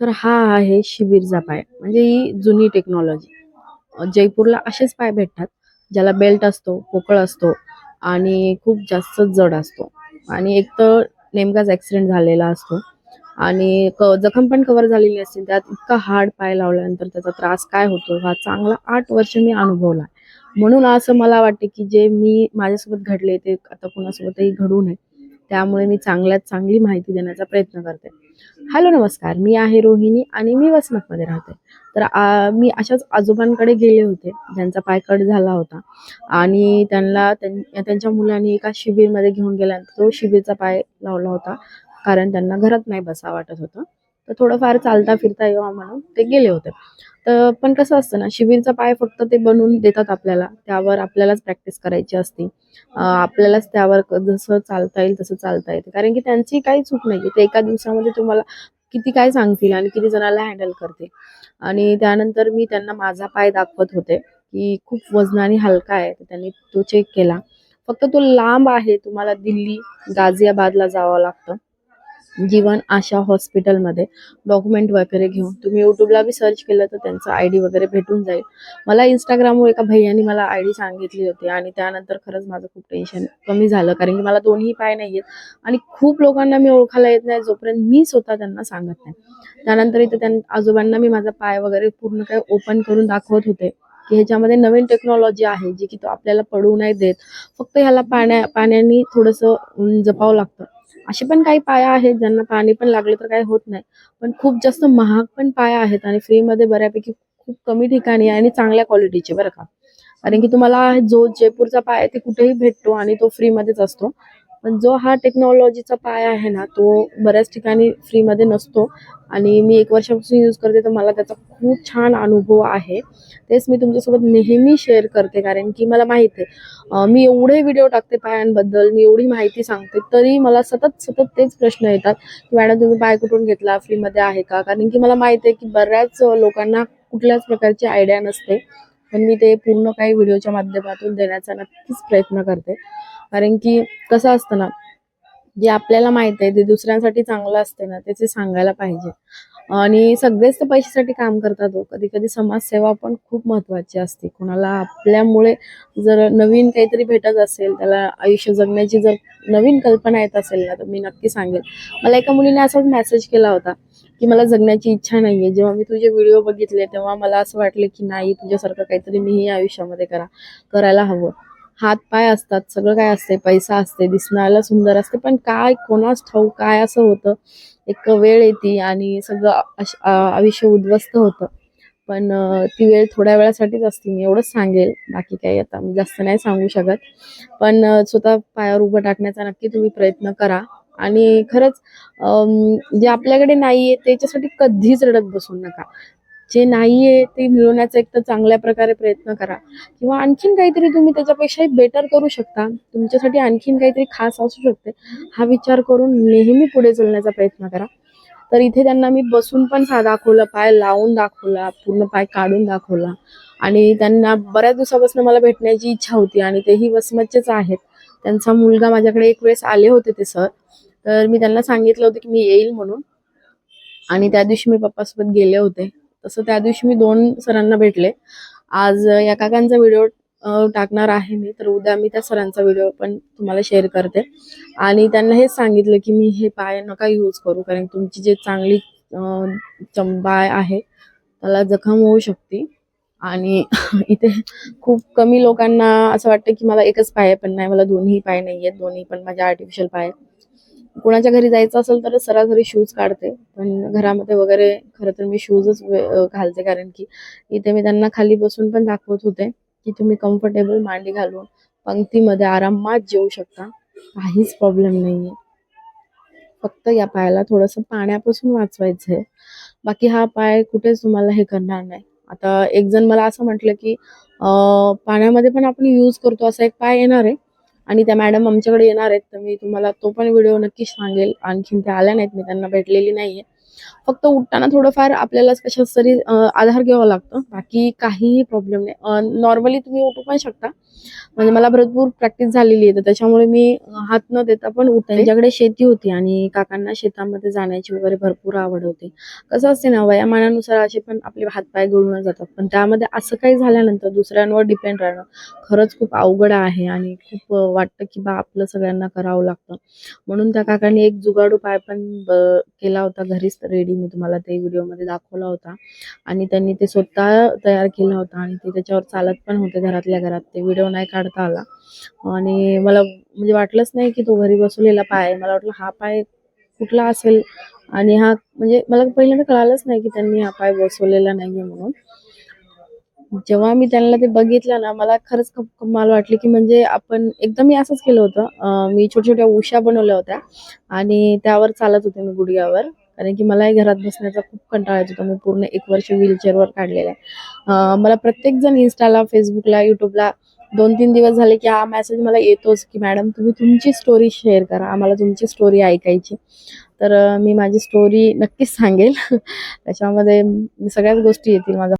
तर हा आहे शिबीरचा पाय. म्हणजे ही जुनी टेक्नॉलॉजी जयपूरला असेच पाय भेटतात ज्याला बेल्ट असतो पोकळ असतो आणि खूप जास्त जड असतो. आणि एक तर नेमकाच ॲक्सिडेंट झालेला असतो. आणि क जखम पण कव्हर झालेली असते. त्यात इतका हार्ड पाय लावल्यानंतर त्याचा त्रास काय होतो हा चांगला आठ वर्ष मी अनुभवला म्हणून असं मला वाटते की जे मी माझ्यासोबत घडले ते आता कोणासोबतही घडू नये. त्यामुळे मी चांगल्यात चांगली माहिती देण्याचा प्रयत्न करते. हॅलो नमस्कार. मी आहे रोहिणी आणि मी वसमतमध्ये राहते. तर आ, मी अशाच आजोबांकडे गेले होते ज्यांचा पाय कट झाला होता. आणि त्यांना त्यां- त्यांच्या मुलांनी एका शिबिरमध्ये घेऊन गेल्यानंतर तो शिबिरचा पाय लावला होता कारण त्यांना घरात नाही बसा वाटत होतं. तर थोडंफार चालता फिरता यावं म्हणून ते गेले होते. तर पण कसं असतं ना शिबिरचा पाय फक्त ते बनवून देतात आपल्याला. त्यावर आपल्यालाच प्रॅक्टिस करायची असते. आपल्यालाच त्यावर जसं चालता येईल तसं चालता येते. कारण की त्यांची काही चूक नाही ते एका दिवसामध्ये तुम्हाला किती काय सांगतील आणि किती जणाला हँडल करतील. आणि त्यानंतर मी त्यांना माझा पाय दाखवत होते की खूप वजनाने हलका आहे. तर त्यांनी तो चेक केला. फक्त तो लांब आहे. तुम्हाला दिल्ली गाझियाबादला जावं लागतं. जीवन आशा हॉस्पिटलमध्ये डॉक्युमेंट वगैरे घेऊन. तुम्ही यूट्यूबला बी सर्च केलं तर त्यांचा आय डी वगैरे भेटून जाईल. मला इंस्टाग्रामवर एका भैयानी मला आय डी सांगितली होती आणि त्यानंतर खरंच माझं खूप टेन्शन कमी झालं कारण की मला दोन्ही पाय नाही आहेत आणि खूप लोकांना मी ओळखायला येत नाही जोपर्यंत मी स्वतः त्यांना सांगत नाही. त्यानंतर इथे त्यां आजोबांना मी माझा पाय वगैरे पूर्ण काही ओपन करून दाखवत होते की ह्याच्यामध्ये नवीन टेक्नॉलॉजी आहे जी की तो आपल्याला पडू नाही देत. फक्त ह्याला पाण्या पाण्याने थोडंसं जपावं लागतं. असे पण काही पाया आहेत ज्यांना पाणी पण लागलं तर काही होत नाही. पण खूप जास्त महाग पण पाया आहेत आणि फ्रीमध्ये बऱ्यापैकी खूप कमी ठिकाणी आहे आणि चांगल्या क्वालिटीचे बरं का. कारण की तुम्हाला जो जयपूरचा पाय आहे ते कुठेही भेटतो आणि तो फ्रीमध्येच असतो. पण जो हा टेक्नॉलॉजीचा पाया आहे ना तो बऱ्याच ठिकाणी फ्रीमध्ये नसतो. आणि मी एक वर्षापासून यूज करते तर मला त्याचा खूप छान अनुभव आहे. तेच मी तुमच्यासोबत नेहमी शेअर करते कारण की मला माहिती आहे मी एवढे व्हिडिओ टाकते पायांबद्दल मी एवढी माहिती सांगते तरी मला सतत सतत तेच प्रश्न येतात की मॅडम तुम्ही पाय कुठून घेतला? फ्रीमध्ये आहे का? कारण की मला माहिती आहे की बऱ्याच लोकांना कुठल्याच प्रकारची आयडिया नसते. पण मी ते पूर्ण काही व्हिडिओच्या माध्यमातून देण्याचा नक्कीच प्रयत्न करते. कारण की कसं असतं ना जे आपल्याला माहीत आहे ते दुसऱ्यांसाठी चांगलं असते ना त्याचे सांगायला पाहिजे. आणि सगळेच तर पैशासाठी काम करतात हो. कधी कधी समाजसेवा पण खूप महत्वाची असते. कोणाला आपल्यामुळे जर नवीन काहीतरी भेटत असेल त्याला आयुष्य जगण्याची जर नवीन कल्पना येत असेल ना तर मी नक्की सांगेल. मला एका मुलीने असाच मेसेज केला होता की मला जगण्याची इच्छा नाहीये. जेव्हा मी तुझे व्हिडिओ बघितले तेव्हा मला असं वाटलं की नाही तुझ्यासारखं काहीतरी मीही आयुष्यामध्ये करा करायला हवं. हात पाय असतात सगळं काय असते पैसा असते दिसण्याला सुंदर असते पण काय कोणाच ठाऊ काय असं होतं एक वेळ येते आणि सगळं आयुष्य उद्ध्वस्त होतं. पण ती वेळ थोड्या वेळासाठीच असते मी एवढंच सांगेल बाकी काही आता मी जास्त नाही सांगू शकत. पण स्वतः पायावर उभं टाकण्याचा नक्की तुम्ही प्रयत्न करा. आणि खरंच जे आपल्याकडे नाहीये त्याच्यासाठी कधीच रडत बसू नका. जे नाहीये ते मिळवण्याचा एक तर चांगल्या प्रकारे प्रयत्न करा. किंवा आणखीन काहीतरी तुम्ही त्याच्यापेक्षाही बेटर करू शकता. तुमच्यासाठी आणखीन काहीतरी खास असू शकते. हा विचार करून नेहमी पुढे चालण्याचा प्रयत्न करा. तर इथे त्यांना मी बसून पण सा दाखवलं पाय लावून दाखवला पूर्ण पाय काढून दाखवला. आणि त्यांना बऱ्याच दिवसापासून मला भेटण्याची इच्छा होती आणि तेही वसमतचेच आहेत. त्यांचा मुलगा माझ्याकडे एक वेळेस आले होते ते सर तर मी त्यांना सांगितलं होतं की मी येईल म्हणून. आणि त्या दिवशी मी पप्पासोबत गेले होते. तसं त्या दिवशी मी दोन सरांना भेटले. आज या काकांचा व्हिडिओ टाकणार आहे मी तर उद्या मी त्या सरांचा व्हिडिओ पण तुम्हाला शेअर करते. आणि त्यांना हेच सांगितलं की मी हे पाय नका यूज करू कारण तुमची जे चांगली चंबाय आहे त्याला जखम होऊ शकते. आणि इथे खूप कमी लोकांना असं वाटतं की मला एकच पाय आहे पण नाही मला दोन्ही पाय नाही आहेत दोन्ही पण माझे आर्टिफिशियल पाय आहेत. कुणाच्या घरी जायचं असेल तर सरासरी शूज काढते. पण घरामध्ये वगैरे खरं तर मी शूजच घालते कारण की इथे मी त्यांना खाली बसून पण दाखवत होते की तुम्ही कम्फर्टेबल मांडी घालून पंक्तीमध्ये आरामात जेवू शकता. काहीच प्रॉब्लेम नाहीये. फक्त या पायाला थोडंसं पाण्यापासून वाचवायचं आहे बाकी हा पाय कुठेच तुम्हाला हे करणार नाही. आता एक जण मला असं म्हटलं की पाण्यामध्ये पण आपण यूज करतो असा एक पाय येणार. आहे आणि त्या मॅडम आमच्याकडे येणार आहेत तर मी तुम्हाला तो पण व्हिडिओ नक्कीच सांगेल. आणखीन त्या आल्या नाहीत मी त्यांना भेटलेली नाहीये. फक्त उठताना थोडंफार आपल्याला कशाच तरी आधार घ्यावा लागतो. बाकी काहीही प्रॉब्लेम नाही. नॉर्मली तुम्ही उठू पण शकता. म्हणजे मला भरपूर प्रॅक्टिस झालेली आहे तर त्याच्यामुळे मी हात न देता पण उठते. त्यांच्याकडे शेती होती आणि काकांना शेतामध्ये जाण्याची वगैरे भरपूर आवड होती. कसं असते ना वयामानानुसार असे पण आपले हातपाय गळून जातात. पण त्यामध्ये असं काही झाल्यानंतर दुसऱ्यांवर डिपेंड राहणं खरंच खूप अवघड आहे आणि खूप वाटतं की बा आपलं सगळ्यांना करावं लागतं. म्हणून त्या काकांनी एक जुगाडू पाय पण केला होता घरीच रेडी मी तुम्हाला ते व्हिडिओमध्ये दाखवला होता. आणि त्यांनी ते स्वतः तयार केला होता आणि ते त्याच्यावर चालत पण होते घरातल्या घरात. ते व्हिडिओ नाही काढता आला. आणि मला म्हणजे वाटलंच नाही की तो घरी बसवलेला पाय मला वाटलं हा पाय कुठला असेल? आणि हा म्हणजे मला पहिल्यांदा कळालंच नाही की त्यांनी हा पाय बसवलेला नाहीये म्हणून. जेव्हा मी त्यांना ते बघितलं ना मला खरंच खूप कमाल वाटली की म्हणजे आपण एकदम मी असंच केलं होतं. मी छोट्या छोट्या उशा बनवल्या होत्या. आणि त्यावर चालत होते मी गुडघ्यावर. कारण की मलाही घरात बसण्याचा खूप कंटाळा येत होता. मी पूर्ण एक वर्ष व्हीलचेअरवर काढलेलं आहे. मला प्रत्येक जण इन्स्टाला फेसबुकला युट्यूबला दोन तीन दिवस झाले की हा मेसेज मला येतोच की मॅडम तुम्ही तुमची स्टोरी शेअर करा. आम्हाला तुमची स्टोरी ऐकायची. तर मी माझी स्टोरी नक्कीच सांगेल. त्याच्यामध्ये सगळ्याच गोष्टी येतील माझा